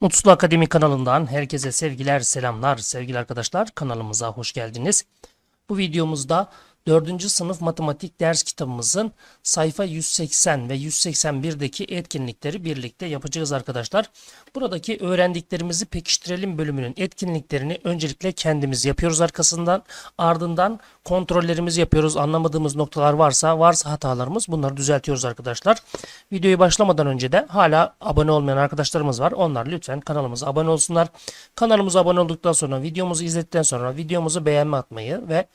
Mutlu Akademi kanalından herkese sevgiler, selamlar sevgili arkadaşlar. Kanalımıza hoş geldiniz. Bu videomuzda 4. sınıf matematik ders kitabımızın sayfa 180 ve 181'deki etkinlikleri birlikte yapacağız arkadaşlar. Buradaki öğrendiklerimizi pekiştirelim bölümünün etkinliklerini öncelikle kendimiz yapıyoruz arkasından. Ardından kontrollerimizi yapıyoruz. Anlamadığımız noktalar varsa, varsa hatalarımız bunları düzeltiyoruz arkadaşlar. Videoyu başlamadan önce de hala abone olmayan arkadaşlarımız var. Onlar lütfen kanalımıza abone olsunlar. Kanalımıza abone olduktan sonra, videomuzu izledikten sonra videomuzu beğenme atmayı ve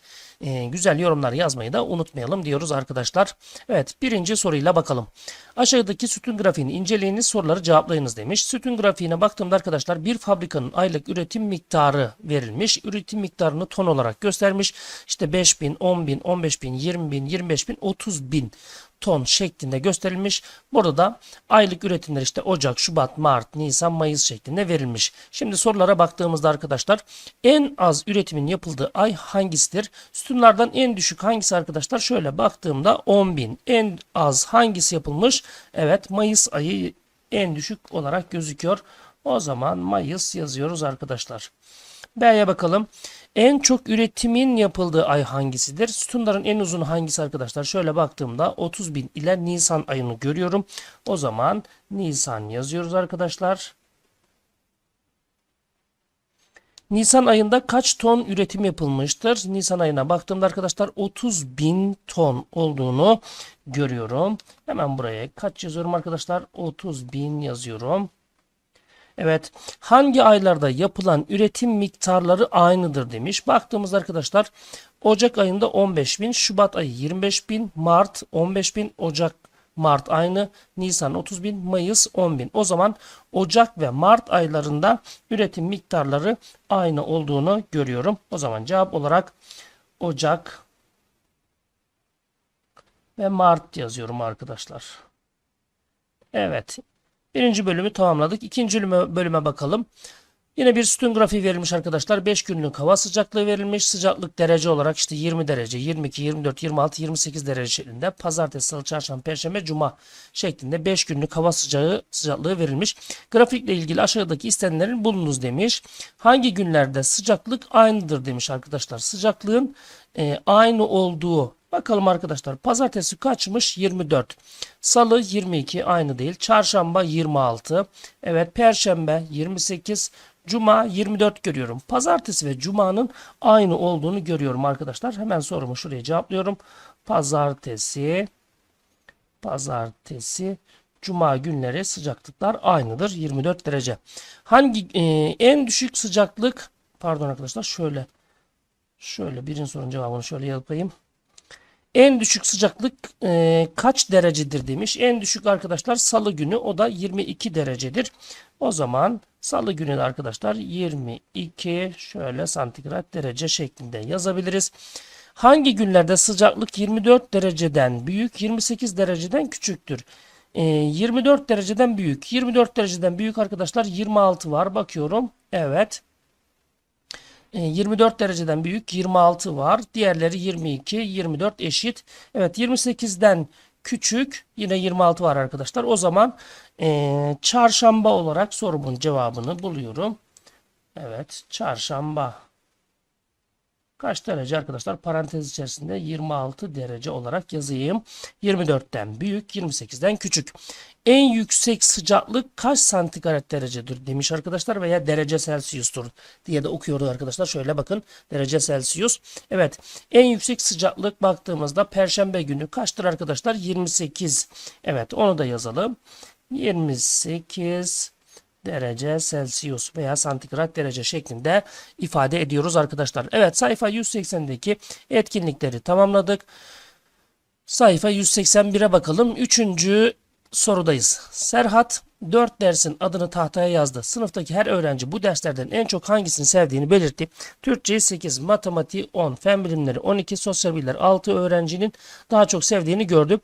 e, güzel yorumlar yazmayı da unutmayalım diyoruz arkadaşlar. Evet birinci soruyla bakalım. Aşağıdaki sütun grafiğini inceleyiniz soruları cevaplayınız demiş. Sütun grafiğine baktığımda arkadaşlar bir fabrikanın aylık üretim miktarı verilmiş. Üretim miktarını ton olarak göstermiş. İşte 5000, 10000, 15000, 20000, 25000, 30000 ton şeklinde gösterilmiş. Burada da aylık üretimler işte Ocak, Şubat, Mart, Nisan, Mayıs şeklinde verilmiş. Şimdi sorulara baktığımızda arkadaşlar en az üretimin yapıldığı ay hangisidir? Sütunlardan en düşük hangisi arkadaşlar? Şöyle baktığımda 10.000. En az hangisi yapılmış? Evet Mayıs ayı en düşük olarak gözüküyor. O zaman Mayıs yazıyoruz arkadaşlar. B'ye bakalım. En çok üretimin yapıldığı ay hangisidir? Sütunların en uzun hangisi arkadaşlar? Şöyle baktığımda 30 bin ile Nisan ayını görüyorum. O zaman Nisan yazıyoruz arkadaşlar. Nisan ayında kaç ton üretim yapılmıştır? Nisan ayına baktığımda arkadaşlar 30 bin ton olduğunu görüyorum. Hemen buraya kaç yazıyorum arkadaşlar? 30 bin yazıyorum. Evet. Hangi aylarda yapılan üretim miktarları aynıdır demiş. Baktığımızda arkadaşlar Ocak ayında 15 bin, Şubat ayı 25 bin, Mart 15 bin, Ocak Mart aynı, Nisan 30 bin, Mayıs 10 bin. O zaman Ocak ve Mart aylarında üretim miktarları aynı olduğunu görüyorum. O zaman cevap olarak Ocak ve Mart yazıyorum arkadaşlar. Evet. Birinci bölümü tamamladık. İkinci bölüme, bölüme bakalım. Yine bir sütun grafiği verilmiş arkadaşlar. 5 günlük hava sıcaklığı verilmiş. Sıcaklık derece olarak işte 20 derece, 22, 24, 26, 28 derece şeklinde. Pazartesi, salı, çarşamba, perşembe, cuma şeklinde 5 günlük hava sıcağı sıcaklığı verilmiş. Grafikle ilgili aşağıdaki istenenlerin bulunuz demiş. Hangi günlerde sıcaklık aynıdır demiş arkadaşlar. Sıcaklığın e, aynı olduğu Bakalım arkadaşlar. Pazartesi kaçmış? 24. Salı 22 aynı değil. Çarşamba 26. Evet Perşembe 28. Cuma 24 görüyorum. Pazartesi ve Cuma'nın aynı olduğunu görüyorum arkadaşlar. Hemen sorumu şuraya cevaplıyorum. Pazartesi Pazartesi Cuma günleri sıcaklıklar aynıdır. 24 derece. Hangi e, en düşük sıcaklık pardon arkadaşlar şöyle şöyle birinci sorunun cevabını şöyle yapayım. En düşük sıcaklık e, kaç derecedir demiş. En düşük arkadaşlar salı günü o da 22 derecedir. O zaman salı günü de arkadaşlar 22 şöyle santigrat derece şeklinde yazabiliriz. Hangi günlerde sıcaklık 24 dereceden büyük 28 dereceden küçüktür? E, 24 dereceden büyük. 24 dereceden büyük arkadaşlar 26 var bakıyorum. Evet. 24 e, dereceden büyük 26 var. Diğerleri 22, 24 eşit. Evet 28'den küçük yine 26 var arkadaşlar. O zaman e, çarşamba olarak sorumun cevabını buluyorum. Evet çarşamba. Kaç derece arkadaşlar? Parantez içerisinde 26 derece olarak yazayım. 24'ten büyük, 28'den küçük. En yüksek sıcaklık kaç santigrat derecedir demiş arkadaşlar veya derece Celsius'tur diye de okuyoruz arkadaşlar. Şöyle bakın derece Celsius. Evet en yüksek sıcaklık baktığımızda perşembe günü kaçtır arkadaşlar? 28. Evet onu da yazalım. 28 derece Celsius veya santigrat derece şeklinde ifade ediyoruz arkadaşlar. Evet sayfa 180'deki etkinlikleri tamamladık. Sayfa 181'e bakalım. Üçüncü sorudayız. Serhat 4 dersin adını tahtaya yazdı. Sınıftaki her öğrenci bu derslerden en çok hangisini sevdiğini belirtti. Türkçe 8, matematiği 10, fen bilimleri 12, sosyal bilgiler 6 öğrencinin daha çok sevdiğini gördü.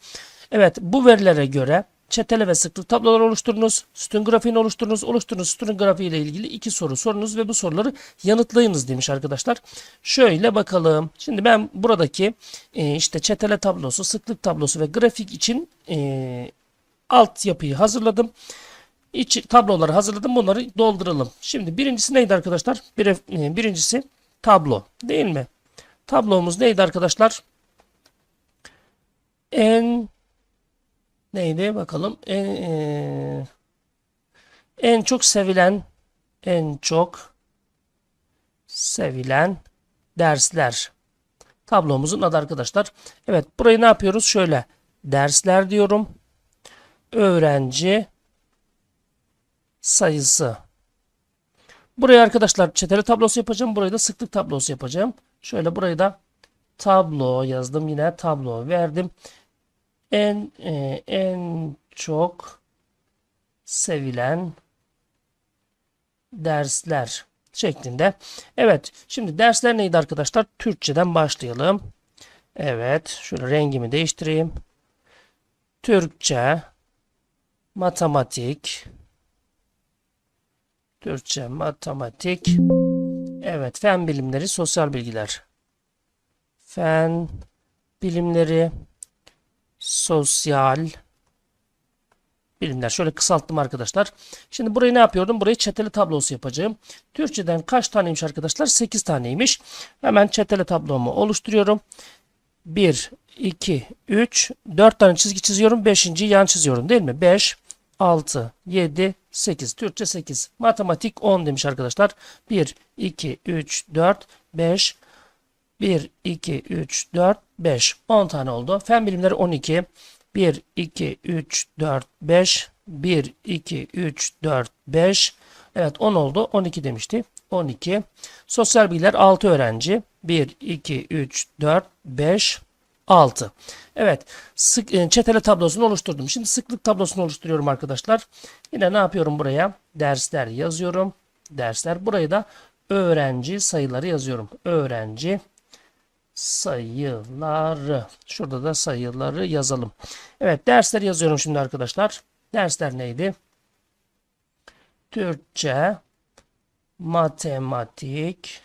Evet bu verilere göre çetele ve sıklık tabloları oluşturunuz. Sütun grafiğini oluşturunuz. Oluşturunuz sütun grafiği ile ilgili iki soru sorunuz ve bu soruları yanıtlayınız demiş arkadaşlar. Şöyle bakalım. Şimdi ben buradaki e, işte çetele tablosu, sıklık tablosu ve grafik için e, altyapıyı hazırladım. İç tabloları hazırladım. Bunları dolduralım. Şimdi birincisi neydi arkadaşlar? Bir, e, birincisi tablo. Değil mi? Tablomuz neydi arkadaşlar? En neydi bakalım? En, e, en çok sevilen en çok sevilen dersler. Tablomuzun adı arkadaşlar. Evet burayı ne yapıyoruz? Şöyle dersler diyorum. Öğrenci sayısı. Buraya arkadaşlar çeteli tablosu yapacağım. Burayı da sıklık tablosu yapacağım. Şöyle burayı da tablo yazdım. Yine tablo verdim. En e, en çok sevilen dersler şeklinde. Evet. Şimdi dersler neydi arkadaşlar? Türkçeden başlayalım. Evet. Şöyle rengimi değiştireyim. Türkçe, matematik, Türkçe, matematik, evet, fen bilimleri, sosyal bilgiler. Fen bilimleri, sosyal bilimler. Şöyle kısalttım arkadaşlar. Şimdi burayı ne yapıyordum? Burayı çeteli tablosu yapacağım. Türkçeden kaç taneymiş arkadaşlar? 8 taneymiş. Hemen çeteli tablomu oluşturuyorum. 1, 2, 3, 4 tane çizgi çiziyorum. 5. yan çiziyorum değil mi? 5, 6, 7, 8. Türkçe 8. Matematik 10 demiş arkadaşlar. 1, 2, 3, 4, 5, 1, 2, 3, 4, 5. 10 tane oldu. Fen bilimleri 12. 1, 2, 3, 4, 5. 1, 2, 3, 4, 5. Evet 10 oldu. 12 demişti. 12. Sosyal bilgiler 6 öğrenci. 1, 2, 3, 4, 5, 6. Evet. Sık, e, çetele tablosunu oluşturdum. Şimdi sıklık tablosunu oluşturuyorum arkadaşlar. Yine ne yapıyorum buraya? Dersler yazıyorum. Dersler. Burayı da öğrenci sayıları yazıyorum. Öğrenci sayıları. Şurada da sayıları yazalım. Evet dersleri yazıyorum şimdi arkadaşlar. Dersler neydi? Türkçe, matematik,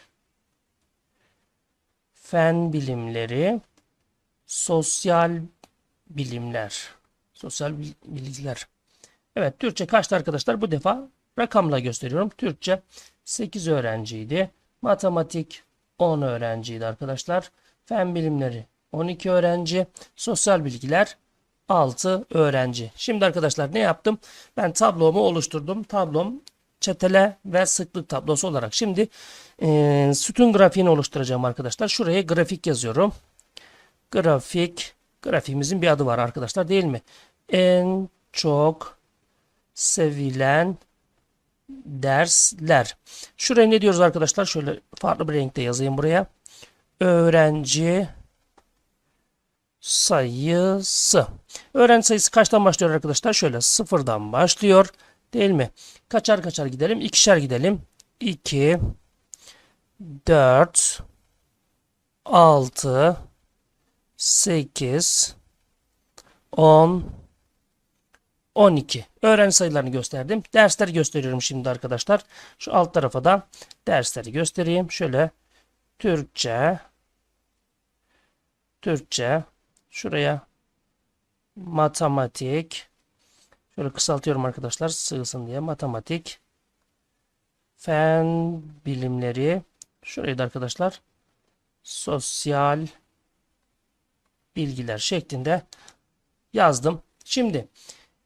fen bilimleri, sosyal bilimler, sosyal bil- bilgiler. Evet Türkçe kaçtı arkadaşlar? Bu defa rakamla gösteriyorum. Türkçe 8 öğrenciydi. Matematik 10 öğrenciydi arkadaşlar. Fen bilimleri 12 öğrenci. Sosyal bilgiler 6 öğrenci. Şimdi arkadaşlar ne yaptım? Ben tablomu oluşturdum. Tablom çetele ve sıklık tablosu olarak. Şimdi e, sütun grafiğini oluşturacağım arkadaşlar. Şuraya grafik yazıyorum. Grafik. Grafiğimizin bir adı var arkadaşlar değil mi? En çok sevilen dersler. Şuraya ne diyoruz arkadaşlar? Şöyle farklı bir renkte yazayım buraya. Öğrenci sayısı. Öğrenci sayısı kaçtan başlıyor arkadaşlar? Şöyle sıfırdan başlıyor. Değil mi? Kaçar kaçar gidelim? İkişer gidelim. 2 4 6 8 10 12. Öğrenci sayılarını gösterdim. Dersleri gösteriyorum şimdi arkadaşlar. Şu alt tarafa da dersleri göstereyim. Şöyle Türkçe Türkçe şuraya matematik şöyle kısaltıyorum arkadaşlar sığsın diye matematik fen bilimleri şurayı da arkadaşlar sosyal bilgiler şeklinde yazdım. Şimdi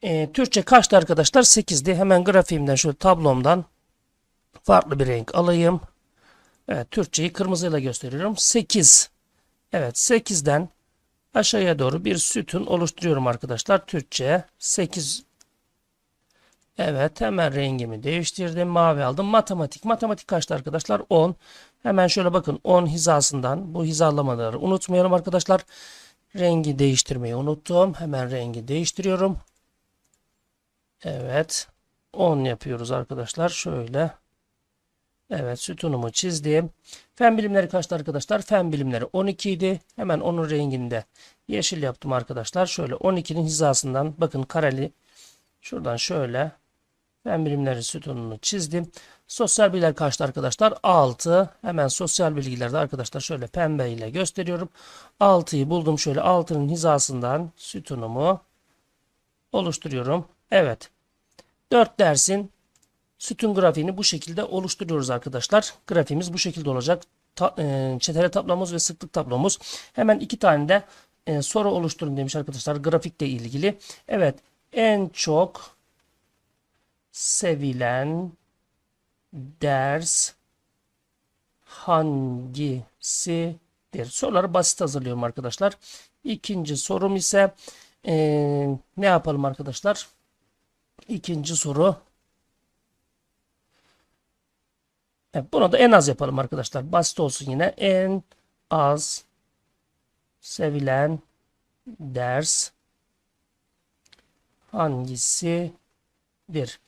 e, Türkçe kaçtı arkadaşlar? 8'di. Hemen grafiğimden şöyle tablomdan farklı bir renk alayım. Evet Türkçeyi kırmızıyla gösteriyorum. 8. Evet 8'den aşağıya doğru bir sütun oluşturuyorum arkadaşlar. Türkçe 8. Evet hemen rengimi değiştirdim. Mavi aldım. Matematik. Matematik kaçtı arkadaşlar? 10. Hemen şöyle bakın 10 hizasından bu hizalamaları unutmayalım arkadaşlar. Rengi değiştirmeyi unuttum. Hemen rengi değiştiriyorum. Evet. 10 yapıyoruz arkadaşlar. Şöyle. Evet sütunumu çizdim. Fen bilimleri kaçtı arkadaşlar? Fen bilimleri 12 idi. Hemen onun renginde yeşil yaptım arkadaşlar. Şöyle 12'nin hizasından bakın kareli şuradan şöyle fen bilimleri sütununu çizdim. Sosyal bilgiler kaçtı arkadaşlar? 6. Hemen sosyal bilgilerde arkadaşlar şöyle pembe ile gösteriyorum. 6'yı buldum. Şöyle 6'nın hizasından sütunumu oluşturuyorum. Evet. 4 dersin sütun grafiğini bu şekilde oluşturuyoruz arkadaşlar. Grafiğimiz bu şekilde olacak. Ta, e, çetele tablomuz ve sıklık tablomuz. Hemen iki tane de e, soru oluşturun demiş arkadaşlar grafikle ilgili. Evet en çok sevilen ders hangisidir? Soruları basit hazırlıyorum arkadaşlar. İkinci sorum ise e, ne yapalım arkadaşlar? İkinci soru. Evet, bunu da en az yapalım arkadaşlar. Basit olsun yine. En az sevilen ders hangisidir?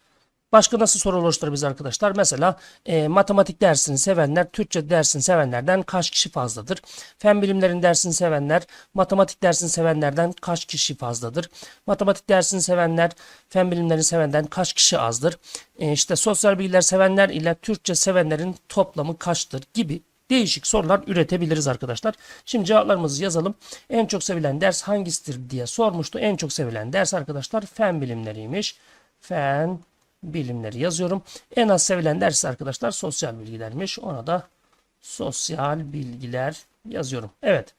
Başka nasıl soru oluşturabiliriz arkadaşlar? Mesela e, matematik dersini sevenler, Türkçe dersini sevenlerden kaç kişi fazladır? Fen bilimlerin dersini sevenler, matematik dersini sevenlerden kaç kişi fazladır? Matematik dersini sevenler, fen bilimlerini sevenden kaç kişi azdır? E, işte sosyal bilgiler sevenler ile Türkçe sevenlerin toplamı kaçtır gibi değişik sorular üretebiliriz arkadaşlar. Şimdi cevaplarımızı yazalım. En çok sevilen ders hangisidir diye sormuştu. En çok sevilen ders arkadaşlar fen bilimleriymiş. Fen bilimleri yazıyorum. En az sevilen ders arkadaşlar sosyal bilgilermiş. Ona da sosyal bilgiler yazıyorum. Evet.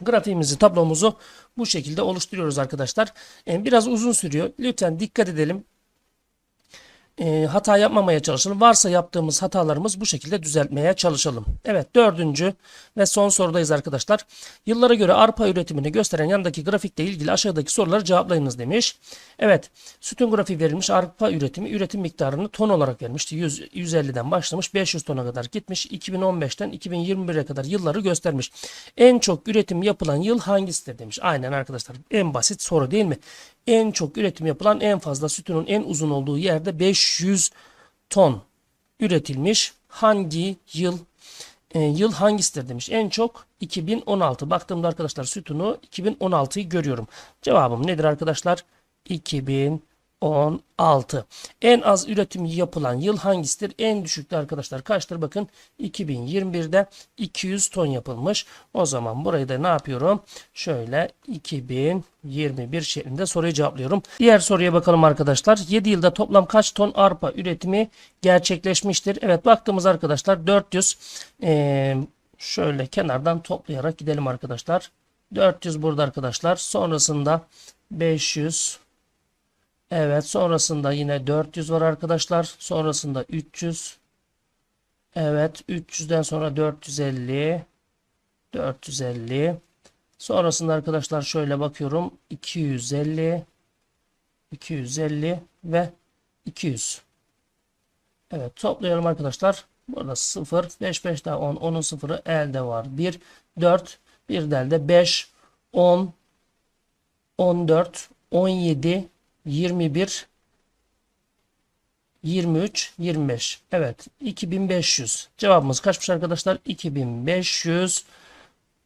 Grafiğimizi, tablomuzu bu şekilde oluşturuyoruz arkadaşlar. Ee, Biraz uzun sürüyor. Lütfen dikkat edelim. Ee, hata yapmamaya çalışalım. Varsa yaptığımız hatalarımız bu şekilde düzeltmeye çalışalım. Evet dördüncü ve son sorudayız arkadaşlar. Yıllara göre arpa üretimini gösteren yandaki grafikle ilgili aşağıdaki soruları cevaplayınız demiş. Evet sütun grafiği verilmiş arpa üretimi üretim miktarını ton olarak vermişti. 100, 150'den başlamış 500 tona kadar gitmiş. 2015'ten 2021'e kadar yılları göstermiş. En çok üretim yapılan yıl hangisidir demiş. Aynen arkadaşlar en basit soru değil mi? En çok üretim yapılan en fazla sütunun en uzun olduğu yerde 500 ton üretilmiş. Hangi yıl e, yıl hangisidir demiş. En çok 2016. Baktığımda arkadaşlar sütunu 2016'yı görüyorum. Cevabım nedir arkadaşlar? 2016. En az üretim yapılan yıl hangisidir? En düşükte arkadaşlar kaçtır? Bakın 2021'de 200 ton yapılmış. O zaman burayı da ne yapıyorum? Şöyle 2021 şeklinde soruyu cevaplıyorum. Diğer soruya bakalım arkadaşlar. 7 yılda toplam kaç ton arpa üretimi gerçekleşmiştir? Evet baktığımız arkadaşlar 400 ee, şöyle kenardan toplayarak gidelim arkadaşlar. 400 burada arkadaşlar. Sonrasında 500 Evet sonrasında yine 400 var arkadaşlar. Sonrasında 300 Evet 300'den sonra 450 450 Sonrasında arkadaşlar şöyle bakıyorum 250 250 ve 200 Evet toplayalım arkadaşlar. Burada 0 5 5 daha 10 10'un sıfırı elde var. 1 4 bir de elde 5 10 14 17 21 23 25 evet 2500 cevabımız kaçmış arkadaşlar 2500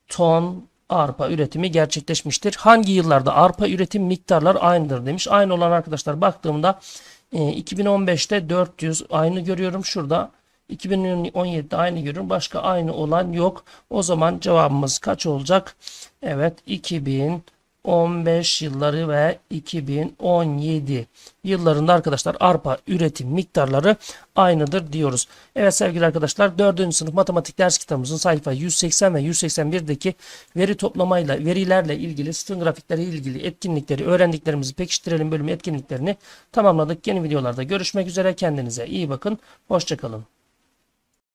ton arpa üretimi gerçekleşmiştir. Hangi yıllarda arpa üretim miktarlar aynıdır demiş. Aynı olan arkadaşlar baktığımda e, 2015'te 400 aynı görüyorum. Şurada 2017'de aynı görüyorum. Başka aynı olan yok. O zaman cevabımız kaç olacak? Evet 2000 15 yılları ve 2017 yıllarında arkadaşlar arpa üretim miktarları aynıdır diyoruz. Evet sevgili arkadaşlar 4. sınıf matematik ders kitabımızın sayfa 180 ve 181'deki veri toplamayla verilerle ilgili sütun grafikleri ilgili etkinlikleri öğrendiklerimizi pekiştirelim bölümü etkinliklerini tamamladık. Yeni videolarda görüşmek üzere kendinize iyi bakın. Hoşçakalın.